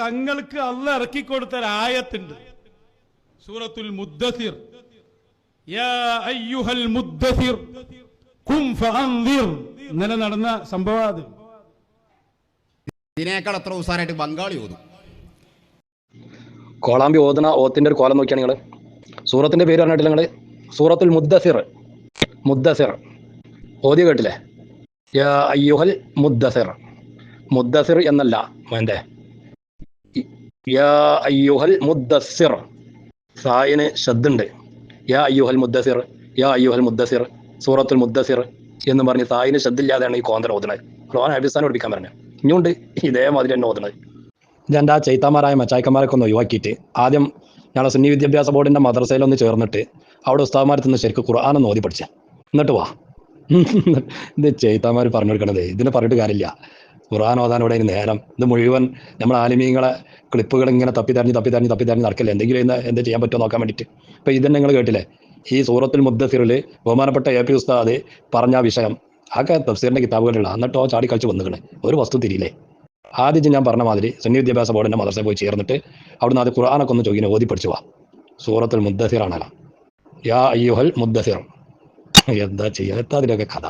തങ്ങൾക്ക് അല്ല ഇറക്കിക്കൊടുത്ത ആയത്തുണ്ട് സൂറത്തുൽ മുദ്ദസിർ. ഇന്നലെ നടന്ന സംഭവം അത്. ഇതിനേക്കാൾ അത്ര ഉസാറായിട്ട് ബംഗാളി ഓതും? കോളാമ്പി ഓതുന്ന ഓത്തിന്റെ ഒരു കോലം നോക്കിയാണ് നിങ്ങൾ സൂറത്തിന്റെ പേര് പറഞ്ഞിട്ടില്ല നിങ്ങൾ സൂറത്തുൽ മുദ്ദസിർ. മുദ്ദസിർ. ഓതി കേട്ടില്ലേ? യാ അയ്യുഹൽ മുദ്ദസിർ. മുദ്ദസിർ എന്നല്ല എന്റെ യാ അയ്യുഹൽ മുദ്ദസിർ സായന് ശബ്ദുണ്ട് യാ അയ്യുഹൽ മുദ്ദസിർ യാ അയ്യുഹൽ മുദ്ദസിർ സൂറത്തുൽ മുദ്ദസിർ എന്ന് പറഞ്ഞ് സായിന് ശബ്ദില്ലാതെയാണ് ഈ കോന്തര ഓതുന്നത്. ഖുർആൻ അഭിസ്ഥാനം പഠിപ്പിക്കാൻ പറഞ്ഞത്. ഇനിയുണ്ട് ഇതേമാതിരി തന്നെ ഓതുന്നത്. ഞാൻ ആ ചൈത്താമാരായ മച്ചായ്ക്കന്മാരൊക്കെ ഒന്ന് ഒഴിവാക്കിയിട്ട് ആദ്യം ഞങ്ങളെ സുന്നി വിദ്യാഭ്യാസ ബോർഡിന്റെ മദ്രസയിലൊന്ന് ചേർന്നിട്ട് അവിടെ ഉസ്താദ്മാരത്ത് നിന്ന് ശരിക്കും ഖുർആാനൊന്ന് ഓതി പഠിച്ച. എന്നിട്ട് വാ. ഇത് ചൈത്താമാർ പറഞ്ഞു കൊടുക്കണത്. ഇതിനെ പറഞ്ഞിട്ട് കാര്യമില്ല. ഖുർആൻ ഓതാൻ ഇവിടെ നേരം. ഇത് മുഴുവൻ നമ്മൾ ആലിമീങ്ങളെ ക്ലിപ്പുകൾ ഇങ്ങനെ തപ്പി തപ്പി തരഞ്ഞ് തപ്പി തരഞ്ഞ് നടക്കില്ല? എന്തെങ്കിലും ഇന്ന് എന്ത് ചെയ്യാൻ പറ്റുമോ നോക്കാൻ വേണ്ടിയിട്ട്. ഇപ്പൊ ഇതന്നെ നിങ്ങൾ കേട്ടില്ലേ? ഈ സൂറത്തുൽ മുദ്ദസിറിൽ ബഹുമാനപ്പെട്ട എ പി ഉസ്താദ് പറഞ്ഞ വിഷയം. ആകെ തഫ്സീറിന്റെ കിതാബുകളിലുള്ള എന്നിട്ടോ ചാടി കളിച്ച് വന്നുകളെ ഒരു വസ്തു തിരിയില്ലേ? ആദ്യം ഞാൻ പറഞ്ഞ മാതിരി സുന്നി വിദ്യാഭ്യാസ ബോർഡിന്റെ മദർസെ പോയി ചേർന്നിട്ട് അവിടുന്ന് അത് ഖുർആാനൊക്കെ ഒന്ന് ചോദിക്കുന്ന ഓതി പഠിച്ചു വാ. സൂറത്തുൽ മുദ്ദസിറാണല്ലോ. യാ അയ്യുഹൽ മുദ്ദസിർ. എന്താ ചെയ്യാ? എത്താ അതിലൊക്കെ കഥ.